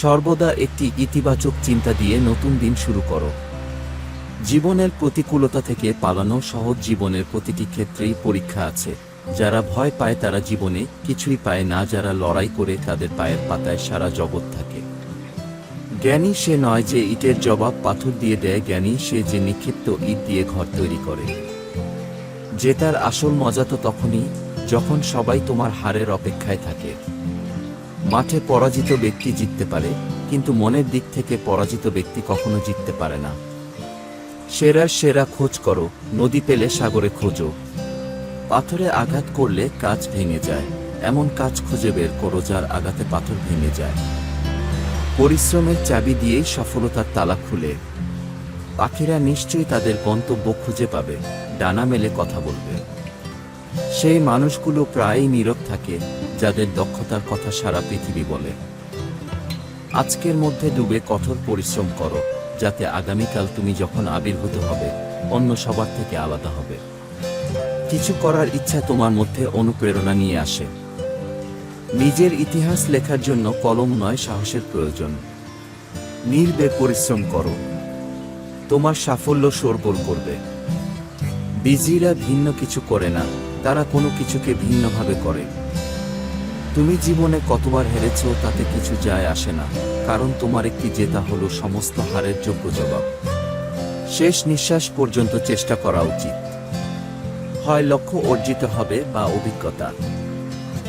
সর্বদা একটি ইতিবাচক চিন্তা দিয়ে নতুন দিন শুরু করো। জীবনের প্রতিকূলতা থেকে পালানো সহজ জীবনের প্রতিটি ক্ষেত্রেই পরীক্ষা আছে। যারা ভয় পায় তারা জীবনে কিছুই পায় না, যারা লড়াই করে তাদের পায়ের পাতায় সারা জগৎ থাকে। জ্ঞানী সে নয় যে ইটের জবাব পাথর দিয়ে দেয়, জ্ঞানী সে যে নিক্ষিপ্ত ইট দিয়ে ঘর তৈরি করে। জেতার আসল মজা তো তখনই, যখন সবাই তোমার হারের অপেক্ষায় থাকে। মাঠে পরাজিত ব্যক্তি জিততে পারে, কিন্তু মনের দিক থেকে পরাজিত ব্যক্তি কখনো জিততে পারে না। সেরার সেরা খোঁজ করো, নদী পেলে সাগরে খোঁজো। পাথরে আঘাত করলে কাজ ভেঙে যায়, এমন কাজ খুঁজে বের করো যার আঘাতে পাথর ভেঙে যায়। পরিশ্রমের চাবি দিয়েই সফলতার তালা খুলে। পাখিরা নিশ্চয়ই তাদের গন্তব্য খুঁজে পাবে, ডানা মেলে কথা বলবে। সেই মানুষগুলো প্রায়ই নীরব থাকে, যাদের দক্ষতার কথা সারা পৃথিবী বলে। আজকের মধ্যে ডুবে কঠোর পরিশ্রম করো, যাতে আগামীকাল তুমি যখন আবির্ভূত হবে, অন্য সবার থেকে আলাদা হবে। কিছু করার ইচ্ছা তোমার মধ্যে অনুপ্রেরণা নিয়ে আসে। নিজের ইতিহাস লেখার জন্য কলম নয়, সাহসের প্রয়োজন। নির্বে পরিশ্রম করো। তোমার সাফল্য সরবল করবে। বিজিরা ভিন্ন কিছু করে না। তারা কোনো কিছুকে ভিন্নভাবে করে। তুমি জীবনে কতবার হেরেছ তাতে কিছু যায় আসে না, কারণ তোমার একটি জেতা হলো সমস্ত হারের যোগ্য জবাব। শেষ নিঃশ্বাস পর্যন্ত চেষ্টা করা উচিত। হয় লক্ষ্য অর্জিত হবে বা অভিজ্ঞতা।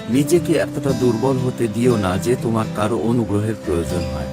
নিজেকে এতটা দুর্বল হতে দিও না যে তোমার কারও অনুগ্রহের প্রয়োজন হয়।